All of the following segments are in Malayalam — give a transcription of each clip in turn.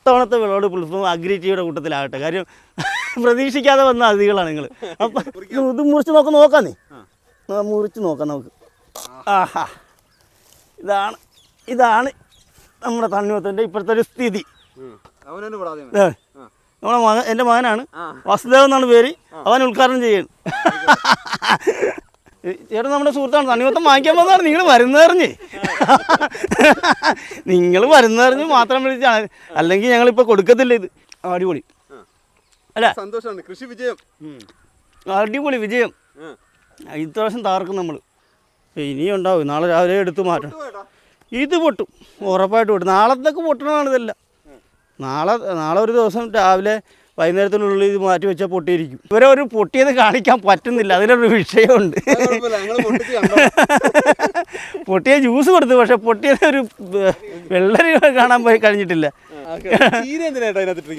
ഇത്തവണത്തെ വിളവെടുപ്പ് ഉത്സവം അഗ്രിറ്റിയുടെ കൂട്ടത്തിലാകട്ടെ. കാര്യം പ്രതീക്ഷിക്കാതെ വന്ന അതിഥികളാണ് നിങ്ങൾ അപ്പം ഇത് മുറിച്ച് നോക്കാം നോക്കാം നീ. ആ, മുറിച്ച് നോക്കാം നമുക്ക്. ആഹാ. ഇതാണ് ഇതാണ് നമ്മുടെ തണ്ണിമത്തന്റെ ഇപ്പോഴത്തെ ഒരു സ്ഥിതി. നമ്മളെ മകൻ എന്റെ മകനാണ് വസുദേവ് എന്നാണ് പേര്. അവൻ ഉദ്ഘാടനം ചെയ്യണം. ചേട്ടൻ നമ്മുടെ സുഹൃത്താണ്. തണ്ണിമത്തം വാങ്ങിക്കാൻ വന്നതാണ്. നിങ്ങൾ വരുന്നറിഞ്ഞ് നിങ്ങൾ വരുന്നറിഞ്ഞ് മാത്രം വിളിച്ചാണ് അല്ലെങ്കിൽ ഞങ്ങളിപ്പോൾ കൊടുക്കത്തില്ല ഇത്. അടിപൊളി. അല്ല. സന്തോഷമാണ്. കൃഷി വിജയം. അടിപൊളി വിജയം. ഇപ്രാവശ്യം താർക്കും നമ്മൾ ഇനിയും ഉണ്ടാവും. നാളെ രാവിലെ എടുത്ത് മാറ്റണം. ഇത് പൊട്ടും. ഉറപ്പായിട്ട് പൊട്ടും. നാളത്തേക്ക് പൊട്ടണതാണ് ഇതെല്ലാം. നാളെ നാളെ ഒരു ദിവസം രാവിലെ വൈകുന്നേരത്തിനുള്ളിൽ ഇത് മാറ്റി വെച്ചാൽ പൊട്ടിയിരിക്കും. ഇവരെ ഒരു പൊട്ടിയത് കാണിക്കാൻ പറ്റുന്നില്ല. അതിലൊരു വിഷയമുണ്ട്. പൊട്ടിയ ജ്യൂസ് കൊടുത്തു പക്ഷെ പൊട്ടിയത് ഒരു വെള്ളരി കാണാൻ പോയി കഴിഞ്ഞിട്ടില്ല.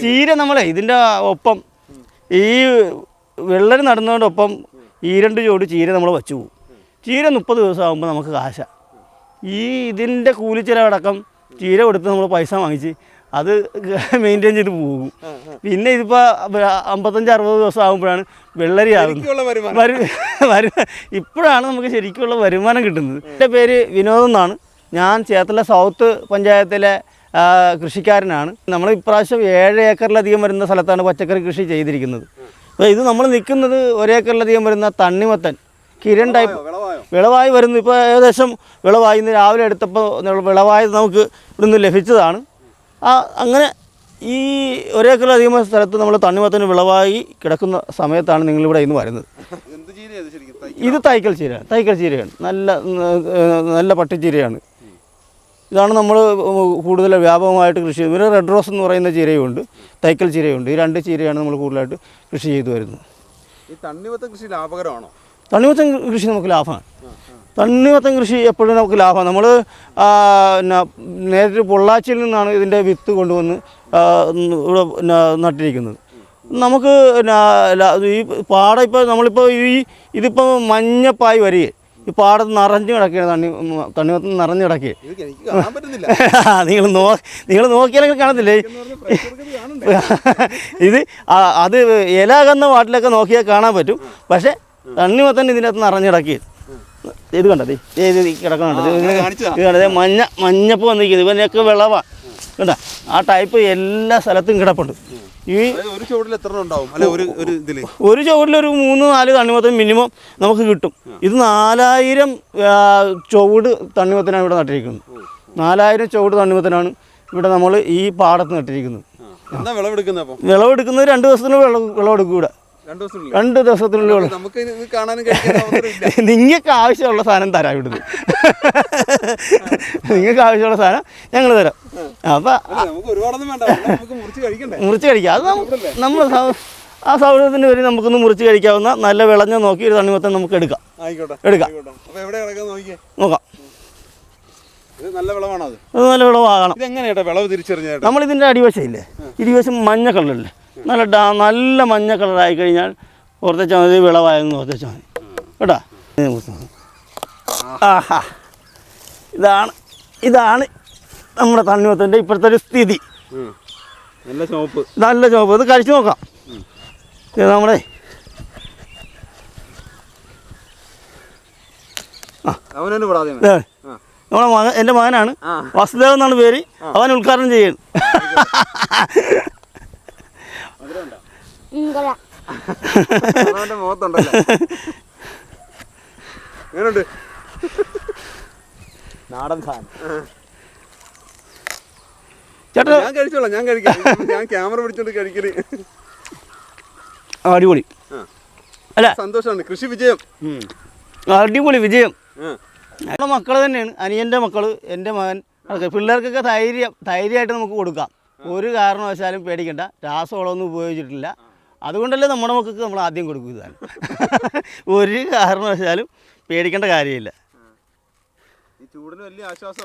ചീര നമ്മളെ ഇതിന്റെ ഒപ്പം ഈ വെള്ളരി നടന്നതോടൊപ്പം ഈ രണ്ട് ജോഡി ചീര നമ്മൾ വെച്ചു പോകും. ചീര മുപ്പത് ദിവസം ആകുമ്പോൾ നമുക്ക് കാശ. ഈ ഇതിന്റെ കൂലിച്ചിലവടക്കം ചീര കൊടുത്ത് നമ്മൾ പൈസ വാങ്ങിച്ച് അത് മെയിന്റെയിൻ ചെയ്ത് പോകും. പിന്നെ ഇതിപ്പോൾ അമ്പത്തഞ്ച് അറുപത് ദിവസം ആകുമ്പോഴാണ് വെള്ളരി ആകുന്നത് ഇപ്പോഴാണ് നമുക്ക് ശരിക്കുള്ള വരുമാനം കിട്ടുന്നത്. എന്റെ പേര് വിനോദ് എന്നാണ്. ഞാൻ ചേർത്തല സൗത്ത് പഞ്ചായത്തിലെ കൃഷിക്കാരനാണ്. നമ്മൾ ഇപ്രാവശ്യം ഏഴ് ഏക്കറിലധികം വരുന്ന സ്ഥലത്താണ് പച്ചക്കറി കൃഷി ചെയ്തിരിക്കുന്നത്. അപ്പോൾ ഇത് നമ്മൾ നിൽക്കുന്നത് ഒരേക്കറിലധികം വരുന്ന തണ്ണിമത്തൻ കിരൺ ടൈപ്പ് വിളവായി? വരുന്നു. ഇപ്പോൾ ഏകദേശം വിളവായി. ഇന്ന് രാവിലെ എടുത്തപ്പോൾ വിളവായത് നമുക്ക് ഇവിടുന്ന് ലഭിച്ചതാണ്. ആ അങ്ങനെ ഈ ഒരേക്കറിലധികം സ്ഥലത്ത് നമ്മൾ തണ്ണിമത്തന് വിളവായി കിടക്കുന്ന സമയത്താണ് നിങ്ങളിവിടെ ഇന്ന് വരുന്നത്. ഇത് തൈക്കൽ ചീരയാണ് തൈക്കൽ ചീരയാണ്. നല്ല നല്ല പട്ടിച്ചീരയാണ് ഇതാണ് നമ്മൾ കൂടുതൽ വ്യാപകമായിട്ട് കൃഷി ചെയ്യുന്നത്. പിന്നെ റെഡ് റോസ് എന്ന് പറയുന്ന ചീരയുണ്ട് തൈക്കൽ ചീരയുണ്ട് ഈ രണ്ട് ചീരയാണ് നമ്മൾ കൂടുതലായിട്ട് കൃഷി ചെയ്തു വരുന്നത്. ഈ തണ്ണിമത്തൻ കൃഷി ലാഭകരമാണോ? തണ്ണിമത്തൻ കൃഷി നമുക്ക് ലാഭമാണ്. തണ്ണിമത്തൻ കൃഷി എപ്പോഴും നമുക്ക് ലാഭം നമ്മൾ പിന്നെ നേരിട്ട് പൊള്ളാച്ചിയിൽ നിന്നാണ് ഇതിന്റെ വിത്ത് കൊണ്ടുവന്ന് ഇവിടെ പിന്നെ നട്ടിരിക്കുന്നത്. നമുക്ക് ഈ പാടം ഇപ്പോൾ നമ്മളിപ്പോൾ ഈ ഇതിപ്പോൾ മഞ്ഞപ്പായി വരികയെ. ഈ പാടത്ത് നിറഞ്ഞു കിടക്കുകയാണ് തണ്ണി തണ്ണിമത്തൻ നിറഞ്ഞു കിടക്കുകയെ. നിങ്ങൾ നോ നിങ്ങൾ നോക്കിയാലെങ്കിൽ കാണത്തില്ലേ? ഇത് അത് ഇലകന്ന വാട്ടിലൊക്കെ നോക്കിയാൽ കാണാൻ പറ്റും. പക്ഷേ തണ്ണിമത്തൻ ഇതിനകത്ത് നിറഞ്ഞു നിറഞ്ഞിടക്കി ഇത് കണ്ടത് ഇത് കണ്ടത് മഞ്ഞ മഞ്ഞപ്പ് വന്നിരിക്കുന്നത് ഇവനൊക്കെ വിളവാ. കണ്ട ആ ടൈപ്പ് എല്ലാ സ്ഥലത്തും കിടപ്പുണ്ട്. ഈ ഒരു ചുവട്ടിൽ എത്ര ഉണ്ടാവും? അല്ലെ ഒരു ഒരു ഇതിൽ? ഒരു മൂന്ന് നാല് തണ്ണിമത്തം മിനിമം നമുക്ക് കിട്ടും. ഇത് നാലായിരം ചുവട് തണ്ണിമത്തനാണ് ഇവിടെ നട്ടിരിക്കുന്നത്. നാലായിരം ചുവട് തണ്ണിമത്തനാണ് ഇവിടെ നമ്മൾ ഈ പാടത്ത് നട്ടിരിക്കുന്നത്. വിളവെടുക്കുന്നത് വിളവെടുക്കുന്നത് രണ്ട് ദിവസത്തിന് വിളവ് വിളവെടുക്കും ഇവിടെ രണ്ടു ദിവസത്തിനുള്ളിൽ. നമുക്ക് നിങ്ങൾക്ക് ആവശ്യമുള്ള സാധനം തരാം ഇവിടുന്ന്. നിങ്ങൾക്ക് ആവശ്യമുള്ള സാധനം ഞങ്ങൾ തരാം. അപ്പം മുറിച്ച് കഴിക്കാം. അത് നമ്മൾ ആ സൗകര്യത്തിന് വരെ നമുക്കൊന്ന് മുറിച്ച് കഴിക്കാവുന്ന നല്ല വിളഞ്ഞ നോക്കി ഒരു തണ്ണിമത്തൻ നമുക്ക് എടുക്കാം. എടുക്കാം. നോക്കാം. നല്ല വിളവാണ് അത്? നല്ല വിളവാകണം. ഇതിന്റെ അടിവശമില്ലേ ഇരുവശം മഞ്ഞ കളറല്ലേ? നല്ല ഡാ നല്ല മഞ്ഞ കളറായി കഴിഞ്ഞാൽ ഓർത്തച്ചാൽ മതി വിളവായെന്ന് ഓർത്തച്ചാൽ മതി കേട്ടാ? ആഹാ. ഇതാണ് ഇതാണ് നമ്മുടെ തണ്ണിമത്തന്റെ ഇപ്പോഴത്തെ ഒരു സ്ഥിതി. നല്ല ചോപ്പ് നല്ല ചോപ്പ് ഇത് കഴിച്ചു നോക്കാം. ഇത് നമ്മുടെ നമ്മുടെ മകൻ എന്റെ മകനാണ് വസുദേവ് എന്നാണ് പേര്. അവൻ ഉദ്ഘാടനം മുഖത്തുണ്ടല്ലോ എങ്ങനെയുണ്ട് നാടൻ സാധനം. ചേട്ടാ. ഞാൻ കഴിച്ചോളാം ഞാൻ കഴിക്കാം. ഞാൻ ക്യാമറ പിടിച്ചോണ്ട് കഴിക്കൽ. അടിപൊളി. അല്ല. സന്തോഷമാണ് കൃഷി വിജയം. അടിപൊളി വിജയം. മക്കൾ തന്നെയാണ്. അനിയന്റെ മക്കൾ എന്റെ മകൻ. പിള്ളേർക്കൊക്കെ ധൈര്യം ധൈര്യമായിട്ട് നമുക്ക് കൊടുക്കാം. ഒരു കാരണവശാലും പേടിക്കണ്ട. രാസവളമൊന്നും ഉപയോഗിച്ചിട്ടില്ല. അതുകൊണ്ടല്ലേ നമ്മുടെ മക്കൾക്ക് നമ്മൾ ആദ്യം കൊടുക്കും ഇതാണ്. ഒരു കാരണവശാലും പേടിക്കേണ്ട കാര്യമില്ല.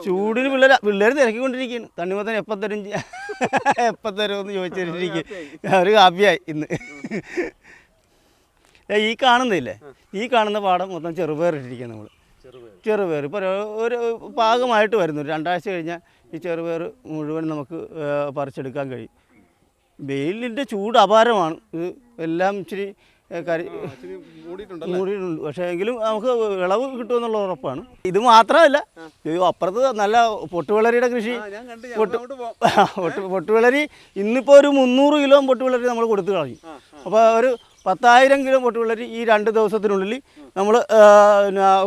ചൂടിന് പിള്ളേർ പിള്ളേർ തിരക്കിക്കൊണ്ടിരിക്കുകയാണ്. തണ്ണിമത്തൻ എപ്പം തരും എപ്പം തരുമെന്ന് ചോദിച്ചിരിക്കും ഒരു കാപ്പിയായി ഇന്ന്. ഈ കാണുന്നില്ലേ? ഈ കാണുന്ന പാടം മൊത്തം ചെറുപയർ ഇട്ടിരിക്കുക നമ്മൾ ചെറുപയർ. ഇപ്പോൾ ഒരു പാകമായിട്ട് വരുന്നു. രണ്ടാഴ്ച കഴിഞ്ഞാൽ ഈ ചെറുപയർ മുഴുവൻ നമുക്ക് പറിച്ചെടുക്കാൻ കഴിയും. വെയിലിന്റെ ചൂട് അപാരമാണ്. ഇത് എല്ലാം ഇച്ചിരി കരി മൂടിയിട്ടുണ്ട്. പക്ഷേ എങ്കിലും നമുക്ക് വിളവ് കിട്ടുമെന്നുള്ള ഉറപ്പാണ്. ഇത് മാത്രമല്ല അപ്പുറത്ത് നല്ല പൊട്ടുവിളരിയുടെ കൃഷി. പൊട്ടുവിളരി ഇന്നിപ്പോൾ ഒരു മുന്നൂറ് കിലോ പൊട്ടുവിളരി നമ്മൾ കൊടുത്തു കളഞ്ഞു. അപ്പോൾ ഒരു പത്തായിരം കിലോ പൊട്ടുവിളരി ഈ രണ്ട് ദിവസത്തിനുള്ളിൽ നമ്മൾ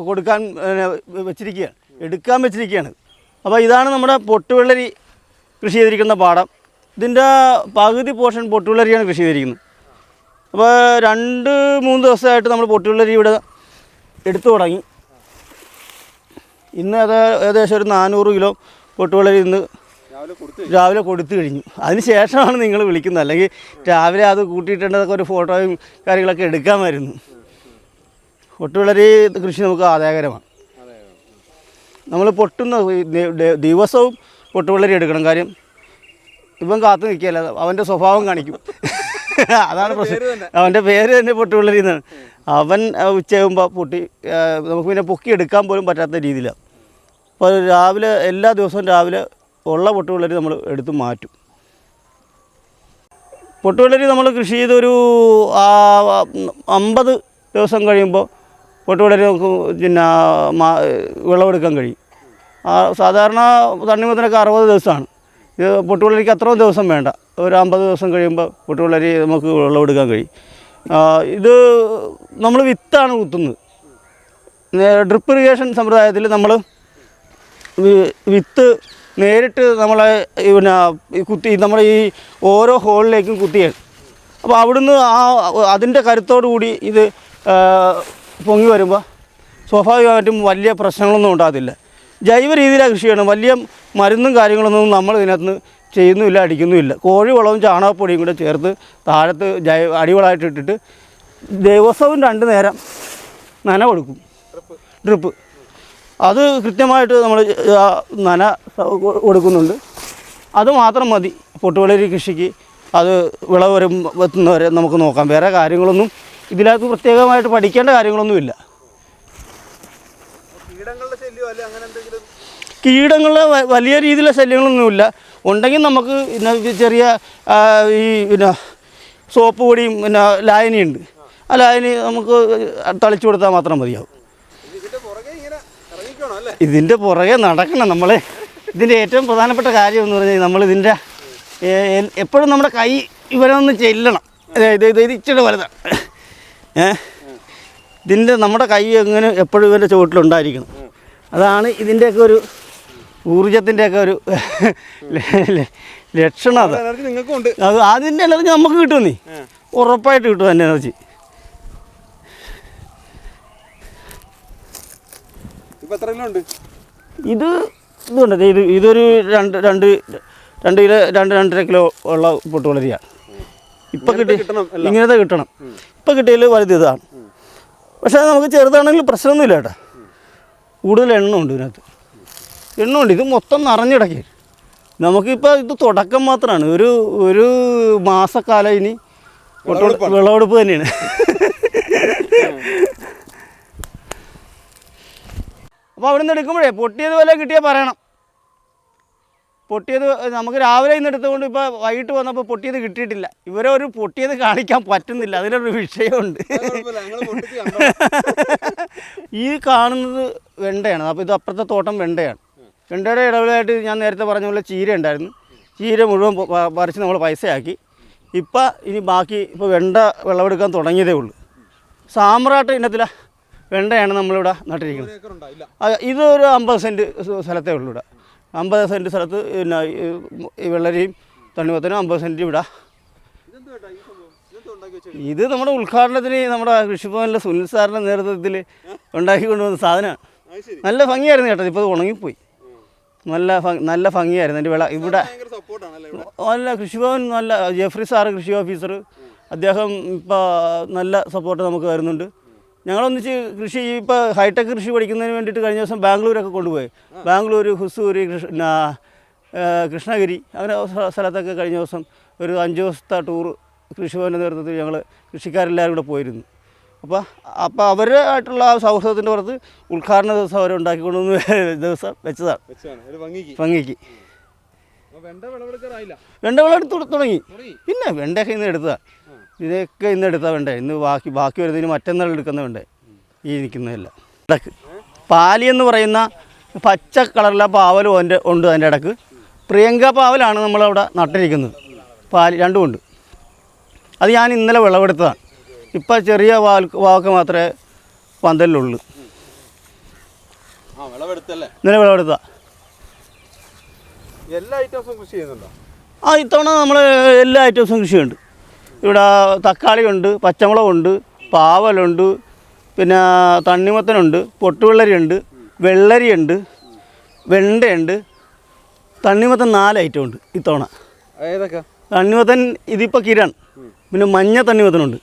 കൊടുക്കാൻ വെച്ചിരിക്കുകയാണ്. എടുക്കാൻ വെച്ചിരിക്കുകയാണ്. അപ്പോൾ ഇതാണ് നമ്മുടെ പൊട്ടുവിളരി കൃഷി ചെയ്തിരിക്കുന്ന പാടം. ഇതിന്റെ പകുതി പോർഷൻ പൊട്ടുവിളരിയാണ് കൃഷി ചെയ്തിരിക്കുന്നത്. അപ്പോൾ രണ്ട് മൂന്ന് ദിവസമായിട്ട് നമ്മൾ പൊട്ടുവിളരി ഇവിടെ എടുത്തു തുടങ്ങി. ഇന്ന് അത് ഏകദേശം ഒരു നാനൂറ് കിലോ പൊട്ടുവിളരി ഇന്ന് രാവിലെ കൊടുത്തു രാവിലെ കൊടുത്തു കഴിഞ്ഞു. അതിന് ശേഷമാണ് നിങ്ങൾ വിളിക്കുന്നത്. അല്ലെങ്കിൽ രാവിലെ അത് കൂട്ടിയിട്ടേണ്ടതൊക്കെ ഒരു ഫോട്ടോയും കാര്യങ്ങളൊക്കെ എടുക്കാമായിരുന്നു പൊട്ടുവിളരി കൃഷി നമുക്ക് ആദായകരമാണ്. നമ്മൾ പൊട്ടുന്ന ദിവസവും പൊട്ടുവിളരി എടുക്കണം. കാര്യം ഇവൻ കാത്തു നിൽക്കുകയല്ല അവന്റെ സ്വഭാവം കാണിക്കും. അതാണ് പ്രശ്നം. അവന്റെ പേര് തന്നെ. പൊട്ടുവിളരി എന്നാണ്. അവൻ ഉച്ചയാകുമ്പോൾ പൊട്ടി നമുക്ക് പിന്നെ പൊക്കി എടുക്കാൻ പോലും പറ്റാത്ത രീതിയിലാണ് അപ്പോൾ രാവിലെ എല്ലാ ദിവസവും രാവിലെ ഉള്ള പൊട്ടുവിളരി നമ്മൾ എടുത്ത് മാറ്റും. പൊട്ടുവിളരി നമ്മൾ കൃഷി ചെയ്തൊരു അമ്പത് ദിവസം കഴിയുമ്പോൾ നമുക്ക് പിന്നെ വിളവെടുക്കാൻ കഴിയും. സാധാരണ തണ്ണിമത്തനൊക്കെ അറുപത് ദിവസമാണ്. ഇത് പൊട്ടുവിളരിക്ക് അത്രയും ദിവസം വേണ്ട. ഒരു അമ്പത് ദിവസം കഴിയുമ്പോൾ പൊട്ടുവിളരി നമുക്ക് വിളവെടുക്കാൻ കഴിയും. ഇത് നമ്മൾ വിത്താണ് കുത്തുന്നത്. ഡ്രിപ്പ് ഇറിഗേഷൻ സമ്പ്രദായത്തിൽ നമ്മൾ വിത്ത് നേരിട്ട് നമ്മളെ പിന്നെ കുത്തി നമ്മുടെ ഈ ഓരോ ഹോളിലേക്കും കുത്തിയാണ് അപ്പോൾ അവിടുന്ന് ആ അതിന്റെ കരുത്തോടു കൂടി ഇത് പൊങ്ങി വരുമ്പോൾ സ്വാഭാവികമായിട്ടും വലിയ പ്രശ്നങ്ങളൊന്നും ഉണ്ടാകത്തില്ല. ജൈവ രീതിയിലാണ് കൃഷി ചെയ്യണം വലിയ മരുന്നും കാര്യങ്ങളൊന്നും നമ്മൾ ഇതിനകത്ത് ചെയ്യുന്നുമില്ല അടിക്കുന്നുമില്ല. കോഴി വളവും ചാണകപ്പൊടിയും കൂടെ ചേർത്ത് താഴത്ത് ജൈവ അടിവളമായിട്ട് ഇട്ടിട്ട് ദിവസവും രണ്ട് നേരം നന കൊടുക്കും. ഡ്രിപ്പ്. അത് കൃത്യമായിട്ട് നമ്മൾ നന കൊടുക്കുന്നുണ്ട്. അത് മാത്രം മതി. പൊട്ടുവളരി കൃഷിക്ക് അത് വിളവ് വരും എത്തുന്നവരെ നമുക്ക് നോക്കാം. വേറെ കാര്യങ്ങളൊന്നും ഇതിനകത്ത് പ്രത്യേകമായിട്ട് പഠിക്കേണ്ട കാര്യങ്ങളൊന്നുമില്ല. കീടങ്ങളുടെ വലിയ രീതിയിലുള്ള ശല്യങ്ങളൊന്നുമില്ല. ഉണ്ടെങ്കിൽ നമുക്ക് പിന്നെ ചെറിയ ഈ പിന്നെ സോപ്പ് പൊടിയും പിന്നെ ലായനിയുണ്ട്. ആ ലായനി നമുക്ക് തളിച്ചു കൊടുത്താൽ മാത്രം മതിയാവും. ഇതിന്റെ പുറകെ നടക്കണം നമ്മൾ ഇതിന്റെ ഏറ്റവും പ്രധാനപ്പെട്ട കാര്യം എന്ന് പറഞ്ഞാൽ നമ്മൾ ഇതിന്റെ എപ്പോഴും നമ്മുടെ കൈ ഇവരെ ഒന്ന് ചെല്ലണം. അതായത് ഇത് ഇത് ഇച്ചിരി വലുതാണ്. ഏ? ഇതിന്റെ നമ്മുടെ കൈ എങ്ങനെ എപ്പോഴും ഇവന്റെ ചുവട്ടിലുണ്ടായിരിക്കണം. അതാണ് ഇതിന്റെയൊക്കെ ഒരു ഊർജത്തിന്റെയൊക്കെ ഒരു ലക്ഷണം അത്. അത് അതിന്റെ എനർജി നമുക്ക് കിട്ടും നീ ഉറപ്പായിട്ട് കിട്ടും അതിന്റെ എനർജി. ഇത് ഇതുണ്ട്. ഇത് ഇതൊരു രണ്ട് രണ്ട് രണ്ട് കിലോ രണ്ട് രണ്ടര കിലോ ഉള്ള പൊട്ടുവളരിയാണ് ഇപ്പം കിട്ടി. കിട്ടണം ഇങ്ങനത്തെ കിട്ടണം. ഇപ്പം കിട്ടിയതിൽ വലുത് ഇതാണ്. പക്ഷേ നമുക്ക് ചെറുതാണെങ്കിൽ പ്രശ്നമൊന്നുമില്ല കേട്ടോ. കൂടുതൽ എണ്ണ ഉണ്ട് ഇതിനകത്ത്. എണ്ണ ഉണ്ട്. ഇത് മൊത്തം നിറഞ്ഞിടക്കി നമുക്കിപ്പോൾ ഇത് തുടക്കം മാത്രമാണ്. ഒരു ഒരു മാസക്കാലം ഇനി വിളവെടുപ്പ് തന്നെയാണ്. അപ്പോൾ അവിടെ നിന്ന് എടുക്കുമ്പോഴേ പൊട്ടിയത് പോലെ കിട്ടിയാൽ പറയണം. പൊട്ടിയത് നമുക്ക് രാവിലെ ഇന്ന് എടുത്തുകൊണ്ട് ഇപ്പോൾ വൈകിട്ട് വന്നപ്പോൾ പൊട്ടിയത് കിട്ടിയിട്ടില്ല. ഇവരെ ഒരു പൊട്ടിയത് കാണിക്കാൻ പറ്റുന്നില്ല. അതിലൊരു വിഷയമുണ്ട്. ഈ കാണുന്നത് വെണ്ടയാണ്. അപ്പോൾ ഇത് അപ്പുറത്തെ തോട്ടം വെണ്ടയാണ്. വെണ്ടയുടെ ഇടവിലായിട്ട് ഞാൻ നേരത്തെ പറഞ്ഞ പോലെ ചീര ഉണ്ടായിരുന്നു. ചീര മുഴുവൻ പറിച്ച് നമ്മൾ പൈസയാക്കി. ഇപ്പം ഇനി ബാക്കി ഇപ്പോൾ വെണ്ട വിളവെടുക്കാൻ തുടങ്ങിയതേ ഉള്ളൂ. സാമ്രാട്ട് ഇനത്തില വെണ്ടയാണ് നമ്മളിവിടെ നട്ടിരിക്കുന്നത്. ഇത് ഒരു അമ്പത് സെന്റ് സ്ഥലത്തേ ഉള്ളൂ ഇവിടെ. അമ്പത് സെന്റ് സ്ഥലത്ത് പിന്നെ ഈ വെള്ളരിയും തണ്ണിമത്തനും അമ്പത് സെന്റ് വെച്ചേക്കുന്നത് ഇത് നമ്മുടെ ഉദ്ഘാടനത്തിന് നമ്മുടെ കൃഷിഭവനിലെ സുനിൽ സാറിന്റെ നേതൃത്വത്തിൽ ഉണ്ടാക്കി കൊണ്ടുവന്ന സാധനമാണ് നല്ല ഭംഗിയായിരുന്നു കേട്ടോ ഇപ്പോൾ ഉണങ്ങിപ്പോയി. നല്ല നല്ല ഭംഗിയായിരുന്നു എന്റെ വിള. ഇവിടെ നല്ല കൃഷിഭവൻ നല്ല ജെഫ്രി സാറ് കൃഷി ഓഫീസർ അദ്ദേഹം ഇപ്പോൾ നല്ല സപ്പോർട്ട് നമുക്ക് തരുന്നുണ്ട്. ഞങ്ങളൊന്നിച്ച് കൃഷി ഇപ്പോൾ ഹൈടെക് കൃഷി പഠിക്കുന്നതിന് വേണ്ടിയിട്ട് കഴിഞ്ഞ ദിവസം ബാംഗ്ലൂരൊക്കെ കൊണ്ടുപോയി. ബാംഗ്ലൂർ ഹുസൂര് കൃഷ്ണഗിരി അങ്ങനെ സ്ഥ- സ്ഥലത്തൊക്കെ കഴിഞ്ഞ ദിവസം ഒരു അഞ്ച് ദിവസത്തെ ടൂർ കൃഷിഭവന്റെ നേതൃത്വത്തിൽ ഞങ്ങൾ കൃഷിക്കാരെല്ലാവരും കൂടെ പോയിരുന്നു. അപ്പോൾ അപ്പോൾ അവരായിട്ടുള്ള ആ സൗഹൃദത്തിന്റെ പുറത്ത് ഉദ്ഘാടന ദിവസം അവരുണ്ടാക്കി കൊണ്ടുവന്ന് ദിവസം വെച്ചതാണ്. ഭംഗിക്ക്. വെണ്ട വിളവെടുത്ത് തുടങ്ങി. പിന്നെ വെണ്ടയൊക്കെ ഇന്ന് എടുത്തതാണ്. ഇതൊക്കെ ഇന്ന് എടുത്താൽ വേണ്ടേ? ഇന്ന് ബാക്കി ബാക്കി വരുന്നതിന് മറ്റന്നാൾ എടുക്കുന്ന വേണ്ടേ? ഈ നിൽക്കുന്നതല്ല ഇടയ്ക്ക്. പാലി എന്ന് പറയുന്ന പച്ച കളറിലെ പാവലും എന്റെ ഉണ്ട് അതിന്റെ ഇടയ്ക്ക്. പ്രിയങ്ക പാവലാണ് നമ്മളവിടെ നട്ടിരിക്കുന്നത്. പാലി രണ്ടും ഉണ്ട്. അത് ഞാൻ ഇന്നലെ വിളവെടുത്തതാണ്. ഇപ്പം ചെറിയ വാൽ വാക്ക് മാത്രമേ പന്തലിലുള്ളൂ. ഇന്നലെ വിളവെടുത്ത എല്ലാ ഐറ്റംസും കൃഷി ചെയ്യുന്നുണ്ടോ? ആ ഇത്തവണ നമ്മൾ എല്ലാ ഐറ്റംസും കൃഷിയുണ്ട്. ഇവിടെ തക്കാളി തക്കാളിയുണ്ട് പച്ചമുളകുണ്ട് പാവലുണ്ട് പിന്നെ തണ്ണിമത്തനുണ്ട് പൊട്ടുവെള്ളരിയുണ്ട് വെള്ളരിയുണ്ട് വെണ്ടയുണ്ട്. തണ്ണിമത്തൻ നാല് ഐറ്റം ഉണ്ട് ഇത്തവണ. ഏതൊക്കെ? തണ്ണിമത്തൻ ഇതിപ്പോൾ കിരൺ പിന്നെ മഞ്ഞ തണ്ണിമത്തനുണ്ട്.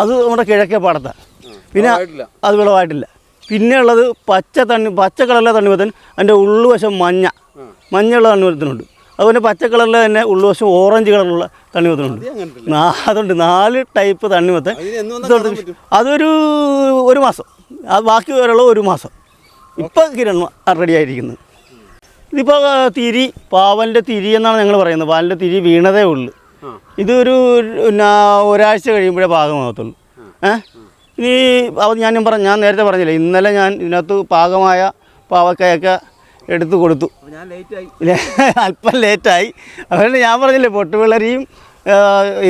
അത് നമ്മുടെ കിഴക്കേ പാടത്താണ് പിന്നെ അത് വിളവായിട്ടില്ല പിന്നെ ഉള്ളത് പച്ച തണ്ണി പച്ച കളറിലെ തണ്ണിമത്തൻ അതിന്റെ ഉള്ളുവശം മഞ്ഞ. മഞ്ഞയുള്ള തണ്ണിമത്തനുണ്ട്. അതുപോലെ പച്ച കളറിൽ തന്നെ ഉള്ളുവശം ഓറഞ്ച് കളറിലുള്ള തണ്ണിമത്തനുണ്ട്. അതുണ്ട്. നാല് ടൈപ്പ് തണ്ണിമത്തൻ അതൊരു ഒരു മാസം. അത് ബാക്കി വരെയുള്ള ഒരു മാസം. ഇപ്പം കിരൺ റെഡി ആയിരിക്കുന്നത് ഇതിപ്പോൾ തിരി പാവലിന്റെ തിരി എന്നാണ് ഞങ്ങൾ പറയുന്നത്. പാലിന്റെ തിരി വീണതേ ഉള്ളൂ. ഇതൊരു പിന്നെ ഒരാഴ്ച കഴിയുമ്പോഴേ പാകമാകത്തുള്ളൂ ഏ? ഇനി അത് ഞാൻ പറഞ്ഞ ഞാൻ നേരത്തെ പറഞ്ഞില്ലേ ഇന്നലെ ഞാൻ ഇതിനകത്ത് പാകമായ പാവക്കായൊക്കെ എടുത്തു കൊടുത്തു? അല്പം ലേറ്റായി അതുകൊണ്ട് ഞാൻ പറഞ്ഞില്ലേ പൊട്ടുവിളരിയും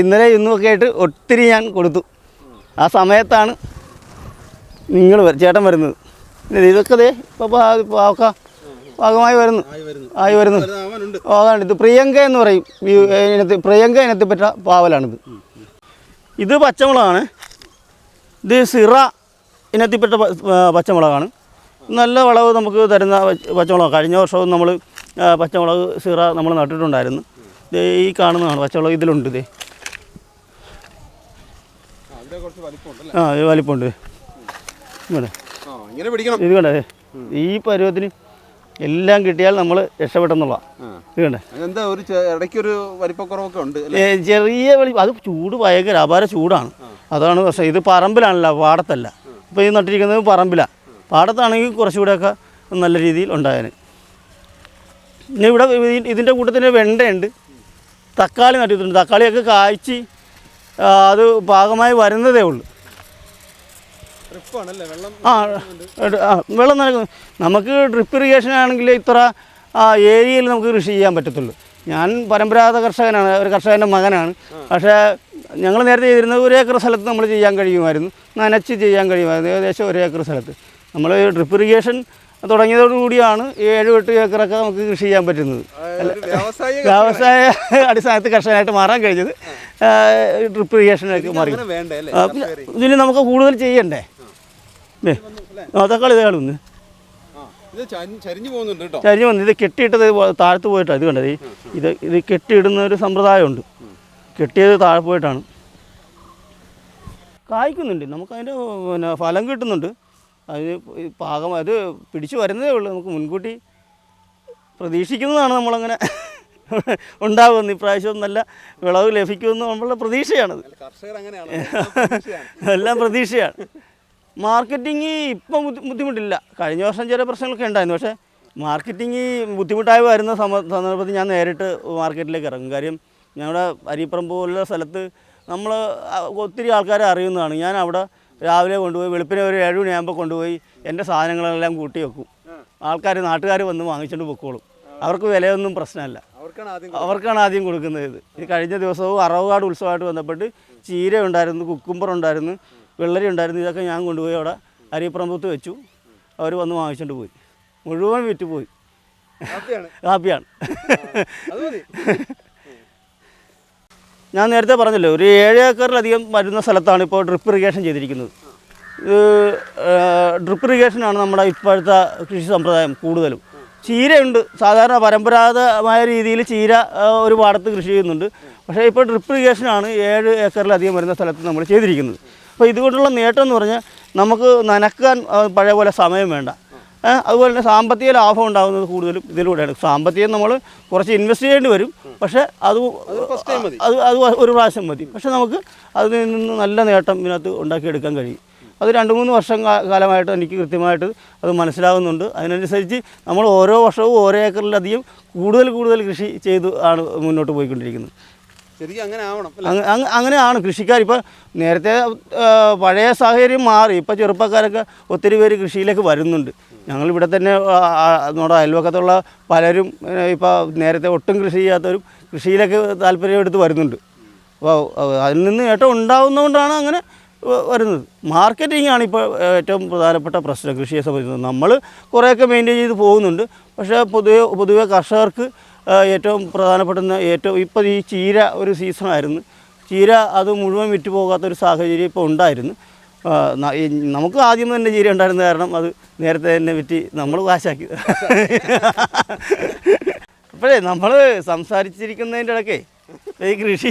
ഇന്നലെ ഇന്നുമൊക്കെ ആയിട്ട് ഒത്തിരി ഞാൻ കൊടുത്തു. ആ സമയത്താണ് നിങ്ങൾ ചേട്ടൻ വരുന്നത്. ഇതൊക്കെ ദേ ഇപ്പോൾ പാവക്ക ഭാഗമായി വരുന്നു. ആയി വരുന്നു. അതാണ് ഇത്. പ്രിയങ്ക എന്ന് പറയും. പ്രിയങ്ക ഇനത്തിൽ പ്രിയങ്ക ഇനത്തിൽപ്പെട്ട പാവലാണിത്. ഇത് പച്ചമുളകാണ്. ഇത് സിറ ഇനത്തിൽപ്പെട്ട പച്ചമുളകാണ്. നല്ല വളവ് നമുക്ക് തരുന്ന പച്ച- പച്ചമുളക്. കഴിഞ്ഞ വർഷവും നമ്മൾ പച്ചമുളക് സീറ നമ്മൾ നട്ടിട്ടുണ്ടായിരുന്നു. ഈ കാണുന്നതാണ് പച്ചമുളക് ഇതിലുണ്ട് ഇതേ ആ ഇത് വലിപ്പമുണ്ട് ഇവിടെ ഇത് കണ്ടേ? ഈ പരുവത്തിന് എല്ലാം കിട്ടിയാൽ നമ്മൾ രക്ഷപ്പെട്ടെന്നുള്ള ആ. ഇത് കണ്ടേ? എന്താ ഒരു ചെ- ഇടയ്ക്കൊരു വലിപ്പക്കുറവൊക്കെ ഉണ്ട് അല്ലേ? ചെറിയ വലിപ്പം അത് ചൂട് ഭയങ്കര അപാര ചൂടാണ്. അതാണ് പക്ഷേ ഇത് പറമ്പിലാണല്ലോ പാടത്തല്ല ഇപ്പോൾ ഈ നട്ടിരിക്കുന്നത് പറമ്പിലാണ് പാടത്താണെങ്കിൽ കുറച്ചുകൂടെയൊക്കെ നല്ല രീതിയിൽ ഉണ്ടായേനെ. പിന്നെ ഇവിടെ ഇതിന്റെ കൂട്ടത്തിന് വെണ്ടയുണ്ട്. തക്കാളി നട്ടിട്ടുണ്ട്. തക്കാളിയൊക്കെ കായ്ച്ച് അത് പാകമായി വരുന്നതേ ഉള്ളൂ. ആ വെള്ളം നനക്കുന്നു നമുക്ക് ഡ്രിപ്പ് ഇറിഗേഷൻ ആണെങ്കിൽ ഇത്ര ഏരിയയിൽ നമുക്ക് കൃഷി ചെയ്യാൻ പറ്റത്തുള്ളൂ. ഞാൻ പരമ്പരാഗത കർഷകനാണ് ഒരു കർഷകന്റെ മകനാണ്. പക്ഷേ ഞങ്ങൾ നേരത്തെ ചെയ്തിരുന്നത് ഒരു ഏക്കർ സ്ഥലത്ത് നമ്മൾ ചെയ്യാൻ കഴിയുമായിരുന്നു. നനച്ച് ചെയ്യാൻ കഴിയുമായിരുന്നു. ഏകദേശം ഒരു ഏക്കർ സ്ഥലത്ത്. നമ്മൾ ഡ്രിപ്പ് ഇറിഗേഷൻ തുടങ്ങിയതോടുകൂടിയാണ് ഏഴ് എട്ട് ഏക്കറൊക്കെ നമുക്ക് കൃഷി ചെയ്യാൻ പറ്റുന്നത്. വ്യവസായ അടിസ്ഥാനത്തിൽ കർഷകനായിട്ട് മാറാൻ കഴിഞ്ഞത് ഡ്രിപ്പ് ഇറിഗേഷനിലേക്ക് മാറി ഇതിന് നമുക്ക് കൂടുതൽ ചെയ്യണ്ടേ? തക്കാളി തക്കാളി ഒന്ന് ആ ഇത് ചരിഞ്ഞു വന്നു ഇത് കെട്ടിയിട്ടത് താഴത്ത് പോയിട്ടാണ്. ഇത് കണ്ടത് ഇത് ഇത് കെട്ടിയിടുന്ന ഒരു സമ്പ്രദായമുണ്ട്. കെട്ടിയത് താഴെ പോയിട്ടാണ്. കായ്ക്കുന്നുണ്ട്. നമുക്കതിന്റെ പിന്നെ ഫലം കിട്ടുന്നുണ്ട്. അതിന് ഈ പാകം അത് പിടിച്ചു വരുന്നതേ ഉള്ളൂ. നമുക്ക് മുൻകൂട്ടി പ്രതീക്ഷിക്കുന്നതാണ് നമ്മളങ്ങനെ ഉണ്ടാകുമെന്ന് ഇപ്രാവശ്യം നല്ല വിളവ് ലഭിക്കുമെന്ന് നമ്മളുടെ പ്രതീക്ഷയാണത്. എല്ലാം പ്രതീക്ഷയാണ്. മാർക്കറ്റിംഗ് ഇപ്പം ബുദ്ധി- ബുദ്ധിമുട്ടില്ല. കഴിഞ്ഞ വർഷം ചില പ്രശ്നങ്ങളൊക്കെ ഉണ്ടായിരുന്നു. പക്ഷേ മാർക്കറ്റിംഗ് ബുദ്ധിമുട്ടായി വരുന്ന സമ സന്ദർഭത്തിൽ ഞാൻ നേരിട്ട് മാർക്കറ്റിലേക്ക് ഇറങ്ങും. കാര്യം ഞങ്ങളുടെ അരിപ്പുറം പോലുള്ള സ്ഥലത്ത് നമ്മൾ ഒത്തിരി ആൾക്കാരെ അറിയുന്നതാണ്. ഞാൻ അവിടെ രാവിലെ കൊണ്ടുപോയി വെളുപ്പിനെ ഒരു ഏഴ് മണിയാകുമ്പോൾ കൊണ്ടുപോയി എന്റെ സാധനങ്ങളെല്ലാം കൂട്ടി വെക്കും. ആൾക്കാർ നാട്ടുകാർ വന്ന് വാങ്ങിച്ചുകൊണ്ട് പൊക്കോളും അവർക്ക് വിലയൊന്നും പ്രശ്നമല്ല. അവർക്കാണ് ആദ്യം കൊടുക്കുന്നത്. ഇത്. ഈ കഴിഞ്ഞ ദിവസവും അറവുകാട് ഉത്സവമായിട്ട് ബന്ധപ്പെട്ട് ചീര ഉണ്ടായിരുന്നു കുക്കുംബർ ഉണ്ടായിരുന്നു വെള്ളരി ഉണ്ടായിരുന്നു ഇതൊക്കെ ഞാൻ കൊണ്ടുപോയി അവിടെ അരിപ്പറമ്പത്ത് വെച്ചു. അവർ വന്ന് വാങ്ങിച്ചുകൊണ്ട് പോയി. മുഴുവൻ വിറ്റ് പോയി ഹാപ്പിയാണ്. ഞാൻ നേരത്തെ പറഞ്ഞല്ലോ ഒരു ഏഴ് ഏക്കറിലധികം വരുന്ന സ്ഥലത്താണ് ഇപ്പോൾ ഡ്രിപ്പ് ഇറിഗേഷൻ ചെയ്തിരിക്കുന്നത്. ഡ്രിപ്പ് ഇറിഗേഷനാണ് നമ്മുടെ ഇപ്പോഴത്തെ കൃഷി സമ്പ്രദായം കൂടുതലും. ചീരയുണ്ട് സാധാരണ പരമ്പരാഗതമായ രീതിയിൽ ചീര ഒരു പാടത്ത് കൃഷി ചെയ്യുന്നുണ്ട്. പക്ഷേ ഇപ്പോൾ ഡ്രിപ്പ് ഇറിഗേഷനാണ് ഏഴ് ഏക്കറിലധികം വരുന്ന സ്ഥലത്ത് നമ്മൾ ചെയ്തിരിക്കുന്നത്. അപ്പോൾ ഇതുകൊണ്ടുള്ള നേട്ടം എന്ന് പറഞ്ഞാൽ നമുക്ക് നനക്കാൻ പഴയ പോലെ സമയം വേണ്ട. അതുപോലെ തന്നെ സാമ്പത്തിക ലാഭം ഉണ്ടാകുന്നത് കൂടുതലും ഇതിലൂടെയാണ്. സാമ്പത്തികം നമ്മൾ കുറച്ച് ഇൻവെസ്റ്റ് ചെയ്യേണ്ടി വരും. പക്ഷേ അത് അത് അത് ഒരു പ്രാവശ്യം മതി. പക്ഷെ നമുക്ക് അതിൽ നിന്ന് നല്ല നേട്ടം ഇതിനകത്ത് ഉണ്ടാക്കിയെടുക്കാൻ കഴിയും. അത് രണ്ട് മൂന്ന് വർഷം കാലമായിട്ട് എനിക്ക് കൃത്യമായിട്ട് അത് മനസ്സിലാകുന്നുണ്ട് അതിനനുസരിച്ച് നമ്മൾ ഓരോ വർഷവും ഓരോ ഏക്കറിലധികം കൂടുതൽ കൂടുതൽ കൃഷി ചെയ്ത് ആണ് മുന്നോട്ട് പോയിക്കൊണ്ടിരിക്കുന്നത്. അങ്ങനെയാണ് കൃഷിക്കാർ ഇപ്പോൾ നേരത്തെ പഴയ സാഹചര്യം മാറി. ഇപ്പോൾ ചെറുപ്പക്കാരൊക്കെ ഒത്തിരി പേര് കൃഷിയിലേക്ക് വരുന്നുണ്ട്. ഞങ്ങൾ ഇവിടെ തന്നെ നമ്മുടെ അയൽവക്കത്തുള്ള പലരും ഇപ്പോൾ നേരത്തെ ഒട്ടും കൃഷി ചെയ്യാത്തവരും കൃഷിയിലേക്ക് താല്പര്യം എടുത്ത് വരുന്നുണ്ട്. അപ്പോൾ അതിൽ നിന്ന് ഏറ്റവും ഉണ്ടാകുന്നതുകൊണ്ടാണ് അങ്ങനെ വരുന്നത്. മാർക്കറ്റിംഗ് ആണ് ഇപ്പോൾ ഏറ്റവും പ്രധാനപ്പെട്ട പ്രശ്നം കൃഷിയെ സംബന്ധിച്ചത് നമ്മൾ കുറേയൊക്കെ മെയിന്റെയിൻ ചെയ്ത് പോകുന്നുണ്ട്. പക്ഷേ പൊതുവെ പൊതുവെ കർഷകർക്ക് ഏറ്റവും പ്രധാനപ്പെടുന്ന ഏറ്റവും ഇപ്പോൾ ഈ ചീര ഒരു സീസണായിരുന്നു. ചീര അത് മുഴുവൻ വിറ്റ് പോകാത്തൊരു സാഹചര്യം ഇപ്പോൾ ഉണ്ടായിരുന്നു. നമുക്ക് ആദ്യം തന്നെ ചീര ഉണ്ടായിരുന്ന കാരണം അത് നേരത്തെ തന്നെ വിറ്റ് നമ്മൾ കാശാക്കി അപ്പോഴേ നമ്മൾ സംസാരിച്ചിരിക്കുന്നതിന്റെ ഇടയ്ക്കേ ഈ കൃഷി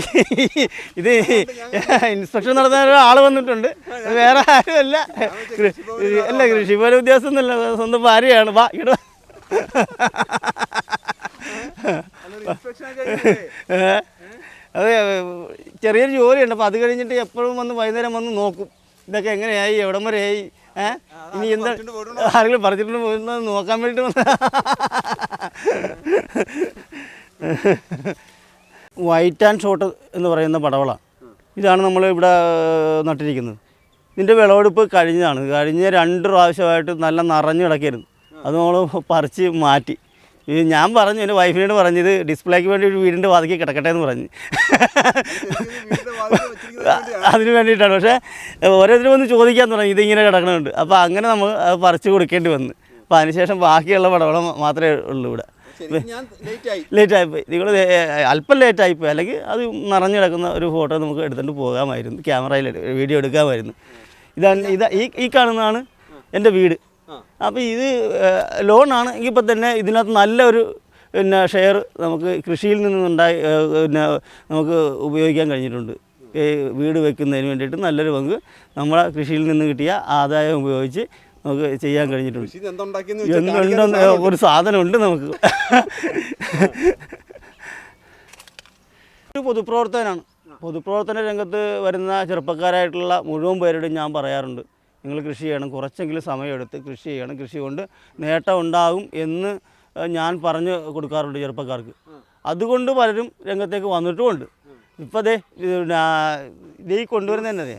ഇത് ഇൻസ്പെക്ഷൻ നടത്താൻ ഒരാൾ വന്നിട്ടുണ്ട്. വേറെ ആരുമല്ല. അല്ല അല്ല ഉദ്യോഗസ്ഥ ഉദ്യോഗസ്ഥനല്ല സ്വന്തം ഭാര്യയാണ്. വാ ഇവിടെ? ഏ? അതെ ചെറിയൊരു ജോലിയുണ്ട്. അപ്പോൾ അത് കഴിഞ്ഞിട്ട് എപ്പോഴും വന്ന് വൈകുന്നേരം വന്ന് നോക്കും. ഇതൊക്കെ എങ്ങനെയായി? എവിടം വരെയായി? ഏഹ് ഇനി എന്താ ആരെങ്കിലും പറഞ്ഞിട്ട് പോയിരുന്നത് നോക്കാൻ വേണ്ടിയിട്ട് വന്ന വൈറ്റ് ആൻഡ് ഷോട്ട് എന്ന് പറയുന്ന പടവള. ഇതാണ് നമ്മൾ ഇവിടെ നട്ടിരിക്കുന്നത്. ഇതിന്റെ വിളവെടുപ്പ് കഴിഞ്ഞതാണ്. കഴിഞ്ഞ രണ്ട് പ്രാവശ്യമായിട്ട് നല്ല നിറഞ്ഞു കിടക്കായിരുന്നു. അത് നമ്മൾ പറിച്ച് മാറ്റി. ഞാൻ പറഞ്ഞു എന്റെ വൈഫിനോട് പറഞ്ഞത് ഡിസ്പ്ലേക്ക് വേണ്ടി ഒരു വീടിന്റെ വാതിക്കി കിടക്കട്ടെ എന്ന് പറഞ്ഞു. അതിന് വേണ്ടിയിട്ടാണ്. പക്ഷേ ഓരോരുത്തരും വന്ന് ചോദിക്കാൻ തുടങ്ങി ഇതിങ്ങനെ കിടക്കണമുണ്ട് അപ്പോൾ അങ്ങനെ നമ്മൾ പറിച്ച് കൊടുക്കേണ്ടി വന്നു. അപ്പോൾ അതിനുശേഷം ബാക്കിയുള്ള പടവളം മാത്രമേ ഉള്ളൂ ഇവിടെ. ലേറ്റ് പോയി. നിങ്ങൾ അല്പം ലേറ്റായിപ്പോയി അല്ലെങ്കിൽ അത് നിറഞ്ഞു കിടക്കുന്ന ഒരു ഫോട്ടോ നമുക്ക് എടുത്തുകൊണ്ട് പോകാമായിരുന്നു. ക്യാമറയിൽ വീഡിയോ എടുക്കാമായിരുന്നു. ഇതാണ് ഇതാ ഈ ഈ കാണുന്നതാണ് എന്റെ വീട്. അപ്പോൾ ഇത് ലോണാണ് എങ്കിൽ തന്നെ ഇതിനകത്ത് നല്ലൊരു പിന്നെ ഷെയർ നമുക്ക് കൃഷിയിൽ നിന്നുണ്ടായി പിന്നെ നമുക്ക് ഉപയോഗിക്കാൻ കഴിഞ്ഞിട്ടുണ്ട്. വീട് വെക്കുന്നതിന് വേണ്ടിയിട്ട് നല്ലൊരു പങ്ക് നമ്മളെ കൃഷിയിൽ നിന്ന് കിട്ടിയ ആദായം ഉപയോഗിച്ച് നമുക്ക് ചെയ്യാൻ കഴിഞ്ഞിട്ടുണ്ട്. എന്തുണ്ടെന്ന്. ഒരു സാധനമുണ്ട് നമുക്ക്. ഒരു പൊതുപ്രവർത്തകനാണ്. പൊതുപ്രവർത്തന രംഗത്ത് വരുന്ന ചെറുപ്പക്കാരായിട്ടുള്ള മുഴുവൻ പേരോടും ഞാൻ പറയാറുണ്ട് നിങ്ങൾ കൃഷി ചെയ്യണം കുറച്ചെങ്കിലും സമയമെടുത്ത് കൃഷി ചെയ്യണം. കൃഷി കൊണ്ട് നേട്ടം ഉണ്ടാകും എന്ന് ഞാൻ പറഞ്ഞു കൊടുക്കാറുണ്ട് ചെറുപ്പക്കാർക്ക്. അതുകൊണ്ട് പലരും രംഗത്തേക്ക് വന്നിട്ടുമുണ്ട്. ഇപ്പം അതെ ഇതേ കൊണ്ടുവരുന്നത് തന്നെ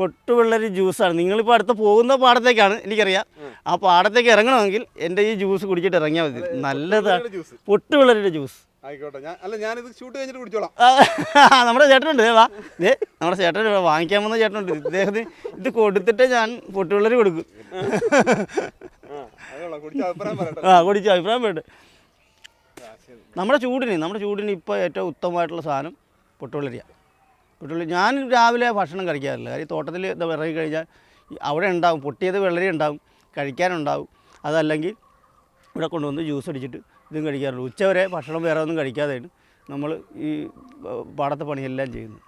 അതെ പൊട്ടുവെള്ളരി ജ്യൂസാണ്. നിങ്ങളിപ്പോൾ അടുത്ത് പോകുന്ന പാടത്തേക്കാണ് എനിക്കറിയാം. ആ പാടത്തേക്ക് ഇറങ്ങണമെങ്കിൽ എന്റെ ഈ ജ്യൂസ് കുടിച്ചിട്ട് ഇറങ്ങിയാൽ മതി. നല്ലതാണ് പൊട്ടുവെള്ളരിയുടെ ജ്യൂസ്. ആയിക്കോട്ടെ. ഞാൻ അല്ല ഞാനിത് ഷൂട്ട് കഴിഞ്ഞിട്ട് കുടിച്ചോളാം. നമ്മുടെ ചേട്ടനുണ്ട്. വാ. ഏ നമ്മുടെ ചേട്ടൻ വാങ്ങിക്കാൻ വന്ന ചേട്ടനുണ്ട്. ഇദ്ദേഹത്തിന് ഇത് കൊടുത്തിട്ടേ ഞാൻ പൊട്ടുവെള്ളരി കൊടുക്കും. ആ അതുകൊള്ളാം കുടിച്ച അഭിപ്രായം പറയട്ടെ. ആ കുടിച്ചു അഭിപ്രായം വേണ്ട നമ്മുടെ ചൂടിന് നമ്മുടെ ചൂടിന് ഇപ്പോൾ ഏറ്റവും ഉത്തമമായിട്ടുള്ള സാധനം പൊട്ടുവെള്ളരിയാണ് പൊട്ടുവെള്ളരി ഞാൻ രാവിലെ ഭക്ഷണം കഴിക്കാറില്ല. കാര്യം തോട്ടത്തിൽ ഇറങ്ങി കഴിഞ്ഞാൽ അവിടെ ഉണ്ടാവും പൊട്ടിയത് വെള്ളരി ഉണ്ടാവും കഴിക്കാനുണ്ടാവും. അതല്ലെങ്കിൽ ഇവിടെ കൊണ്ടുവന്ന് ജ്യൂസ് അടിച്ചിട്ട് ഇതും കഴിക്കാറുണ്ട് ഉച്ചവരെ ഭക്ഷണം വേറെ ഒന്നും കഴിക്കാതെയാണ് നമ്മൾ ഈ പാടത്തെ പണിയെല്ലാം ചെയ്യുന്നത്.